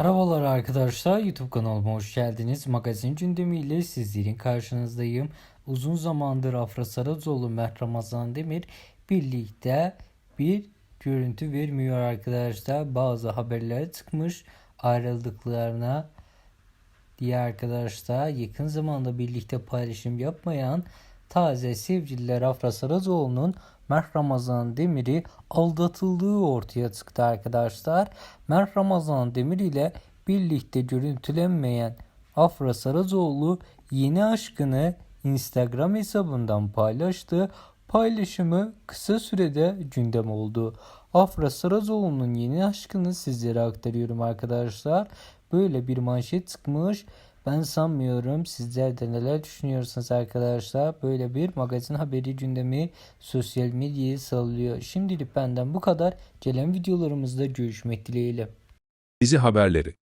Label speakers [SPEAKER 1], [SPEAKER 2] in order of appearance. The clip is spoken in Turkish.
[SPEAKER 1] Merhabalar arkadaşlar YouTube kanalıma hoş geldiniz. Magazin gündemiyle sizlerin karşınızdayım. Uzun zamandır Afra Saracoğlu Mert Ramazan Demir birlikte bir görüntü vermiyor arkadaşlar. Bazı haberler çıkmış ayrıldıklarına diye arkadaşlar yakın zamanda birlikte paylaşım yapmayan taze sevgililer Afra Saracoğlu'nun Mert Ramazan Demir'i aldatıldığı ortaya çıktı arkadaşlar. Mert Ramazan Demir ile birlikte görüntülenmeyen Afra Saracoğlu yeni aşkını Instagram hesabından paylaştı. Paylaşımı kısa sürede gündem oldu. Afra Saracoğlu'nun yeni aşkını sizlere aktarıyorum arkadaşlar. Böyle bir manşet çıkmış. Ben sanmıyorum. Sizler de neler düşünüyorsunuz arkadaşlar? Böyle bir magazin haberi gündemi sosyal medyaya salıyor. Şimdilik benden bu kadar. Gelen videolarımızda görüşmek dileğiyle.
[SPEAKER 2] Dizi haberleri